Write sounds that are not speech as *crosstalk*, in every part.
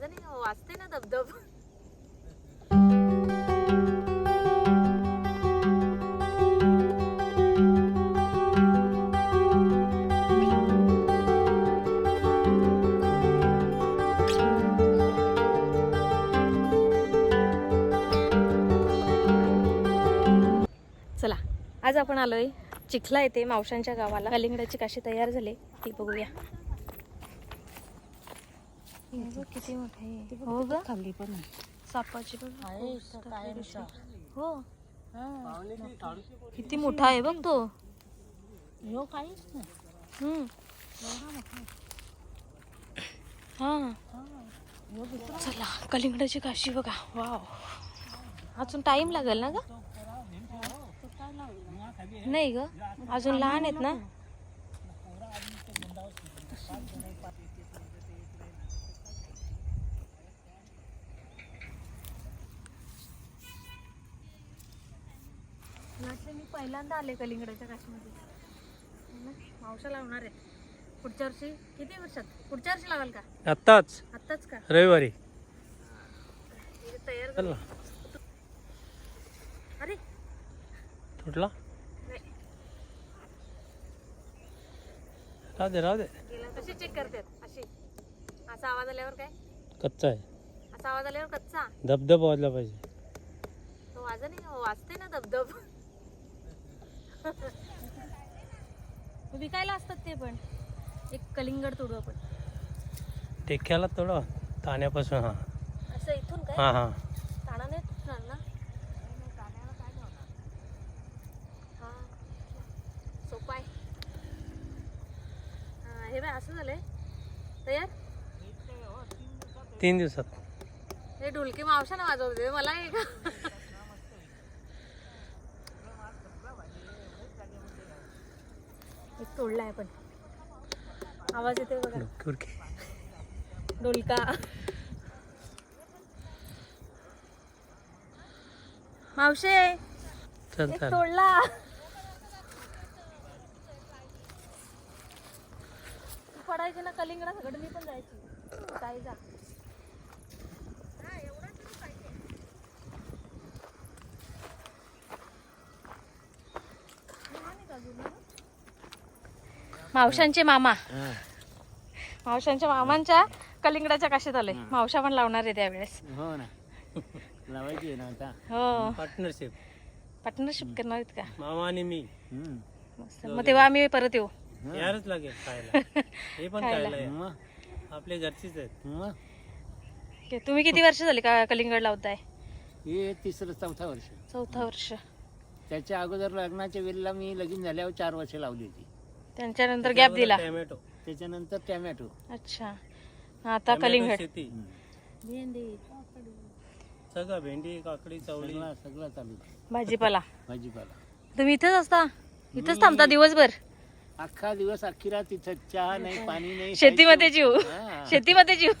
वाजत नाही हो, वाजते ना धबधब. चला आज आपण आलोय चिखला येते मावशांच्या गावाला. कलिंगडाची काशी तयार झाली ती बघूया. किती मोठे आहे. हो ग. खाल्ली पण सापाची बघ आहे, हो. हो. हा. किती? मोठा आहे बघ तो. ह्यो काहीच नाही. हा. हा. चला कलिंगडाची काशी बघा. वाव. अजून टाइम लागेल ना ग? नाही ग. अजून लहान आहेत ना? वाटलं मी पहिल्यांदा आले कलिंगडाच्या काशीमध्ये. मावशा लावणार आहे पुढच्या वर्षी किती वर्षात? पुढच्या वर्षी लावाल का? आत्ताच? आत्ताच का? रविवारी. हे तयार ना. अरे! तुटला? नाही. राहू दे राहू दे. कशी चेक करतात अशी. असा आवाज आल्यावर काय? कच्चा आहे. असा आवाज आल्यावर कच्चा. धबधब वाजला पाहिजे. तो वाजा नाही वाजते ना धबधब. विकायला असतात ते पण. एक कलिंगड तोडू आपण. टेक्याला थोडं ताण्यापासून हा. असं इथून काय? हा हा. ताणा नाही तुटणार ना हा. सोपा आहे. हा हे बाय असं झालंय. तयार? तीन दिवसात. हे ढोलकी मावशानं वाजवते मला नाही का आहे पण आवाज येते बघा. ढोलका मावशे चल चल. तोडला. तू पडायची ना कलिंगडा सगळं मी पण जायची. काय जा. मावशांचे मामा. मावशांच्या मामांच्या कलिंगडाच्या काशीत आले मावशा पण लावणार आहे त्यावेळेस हो ना. लावायची ना आता. हो. पार्टनरशिप. पार्टनरशिप करणार आहेत का? मामा आणि मी. मस्त. मग तेव्हा आम्ही परत येऊ. यारच लागेल खायला. हे पण खायला. आपले घरचीच आहेत. तुम्ही किती वर्ष झाली का कलिंगड लावताय? हे तिसरं चौथा वर्ष. चौथा वर्ष. त्याच्या अगोदर लग्नाच्या वेळेला मी लगीन झाल्यावर चार वर्ष लावली होती. त्यांच्यानंतर गॅप दिला. टॅमॅटो. त्याच्यानंतर टॅमॅटो. अच्छा. आता कलिंगड. शेती भेंडी सगळं भेंडी काकडी चवळी. सगळा सगळा चालू. भाजीपाला. भाजीपाला. तुम्ही इथेच असता? इथंच थांबता दिवसभर? अख्खा दिवस अख्खी रात तिथं चहा नाही पाणी नाही शेतीमध्ये जीव. हा. शेतीमध्ये जीव.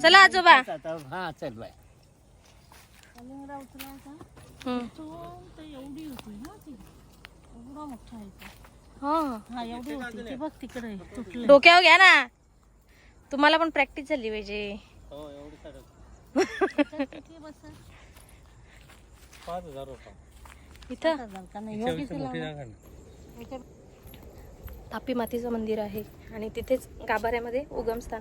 चला आजोबा. आता हा चल बाय. हम्म. एवढी होती ना ती एवढा मोठा आहे तो. हा हा एवढी होती ती बघ तिकडे तुटलं डोक्यावर घ्या ना तुम्हाला पण प्रॅक्टिस झाली पाहिजे हो? पाच हजार रुपये इथं. तापी मातीचं मंदिर आहे आणि तिथेच गाभाऱ्यामध्ये उगमस्थान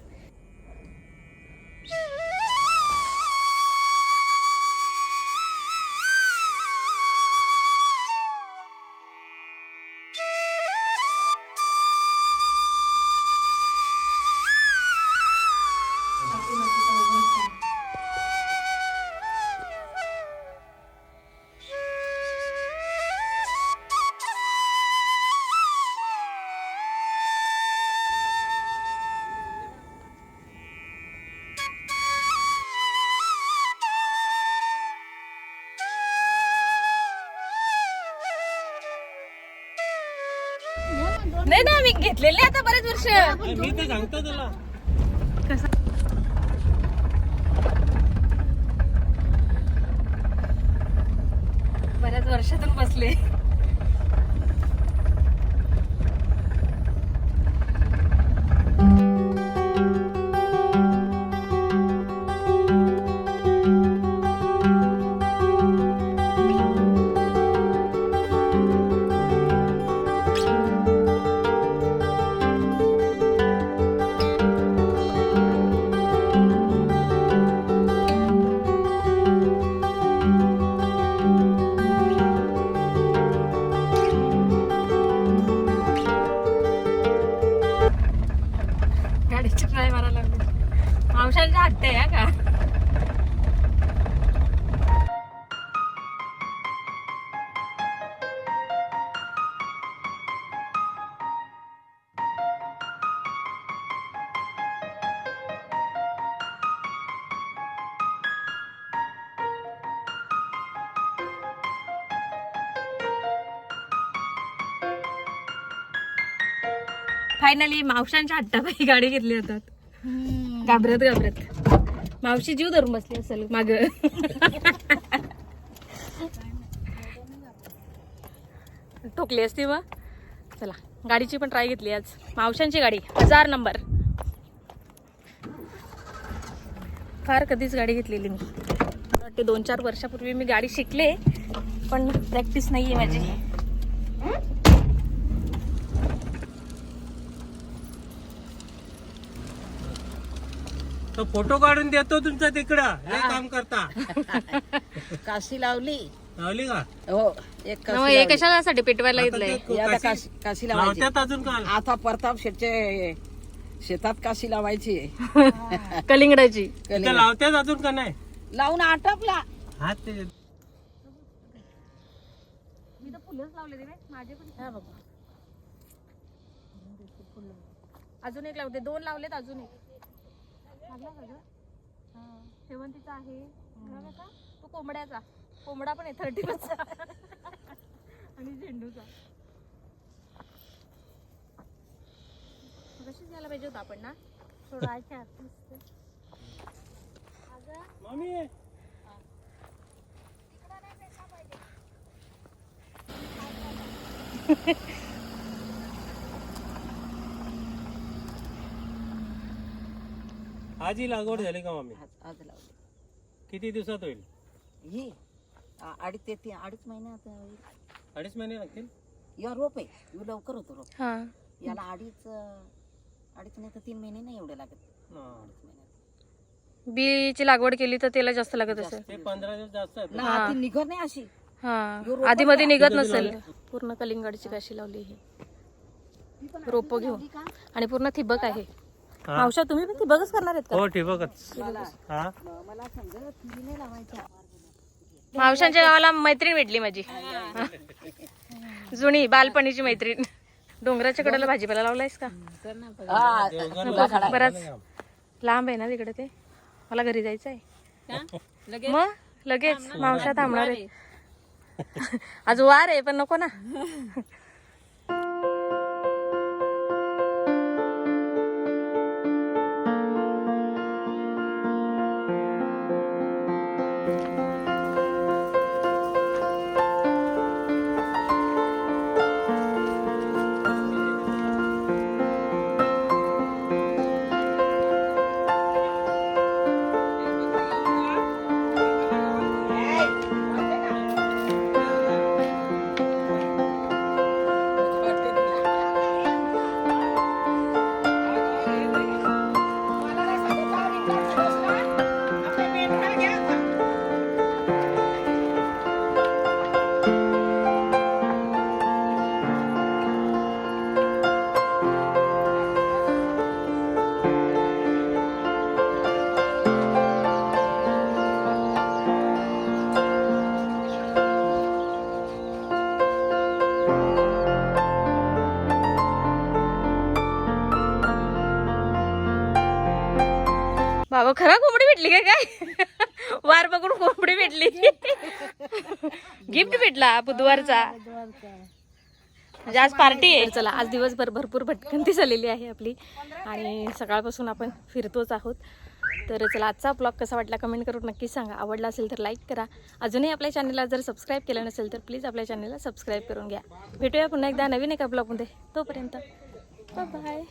नाही ना मी घेतलेले आता बरेच वर्ष. मी तर सांगतो तुला. बऱ्याच वर्षातून बसले. फायनली मावशांच्या हट्टापायी गाडी घेतली होतात घाबरत घाबरत. मावशी जीव धरून बसली असेल माग. ठोकली असती मग चला गाडीची पण ट्राय घेतली आज. मावशांची गाडी हजार नंबर फार कधीच गाडी घेतलेली मी. वाटते दोन चार वर्षापूर्वी मी गाडी शिकले पण प्रॅक्टिस नाही आहे माझी. तो फोटो काढून देतो तुमचा तिकडं. हे. काम करता. काशी लावली. लावली का? हो एक काशी हे कशासाठी पेटवायला आता घेतलंय? ते लावली. आता काशी- लावायची. लावत्यात अजून काल आता प्रताप शेटचे शेतात काशी लावायची. *laughs* कलिंगडाची. तिथं लावत्यात अजून का नाही? लावून आटपला. हा ते मी तर फुलंच लावले ते माझे पण अजून एक लावते. दोन लावलेत अजून एक. लागला का गं? हा. शेवंतीचा आहे. हा कसा? तो कोंबड्याचा कोंबडा पण आहे थर्टी आणि झेंडूचा कशीच यायला पाहिजे होता आपण ना? सोडायच्या मम्मी *laughs* आजी लागवड झाली का मम्मी आज आज लावली किती दिवसात होईल? ही आ- अडीच ते अडीच महिन्यात होईल. अडीच महिने लागतील? या रोप आहे. लवकर होतो रोप. हा. याला अडीच अं, अडीच नाही तर तीन महिने नाही एवढे लागत. हा. अडीच महिन्यात बीची लागवड केली तर त्याला जास्त लागत असेल. ते पंधरा दिवस जास्त आहेत ना? ती निघत नाही अशी. हा. आधी मध्ये निघत नसेल? पूर्ण कलिंगडची काशी लावली ही. रोप घेऊन. आणि पूर्ण थिबक आहे. हा. मावशा तुम्ही पण थिबकच करणार आहेत का? हो ठिबकच. हा? मावशांच्या गावाला मैत्रीण भेटली माझी. जुनी बालपणीची मैत्रीण. डोंगराच्या कडेला भाजीपाला लावलायस का? हा. बराच लांब आहे ना तिकडे ते? मला घरी जायचं आहे मग? लगेच. मावशा थांबणार आहे आज वार आहे पण नको ना. खरा कोंबडी भेटली काय काय? वार बघून कोंबडी भेटली. गिफ्ट भेटला बुधवारचा. म्हणजे आज पार्टी आहे. चला आज दिवसभर भरपूर भटकंती झालेली आहे आपली. आणि सकाळपासून आपण फिरतोच आहोत. तर चला आजचा ब्लॉग कसा वाटला कमेंट करून नक्कीच सांगा. आवडला असेल तर लाईक करा. अजूनही आपल्या चॅनलला जर सबस्क्राईब केलं नसेल तर प्लीज आपल्या चॅनलला सबस्क्राईब करून घ्या. भेटूया पुन्हा एकदा नवीन एका ब्लॉगमध्ये तोपर्यंत बाय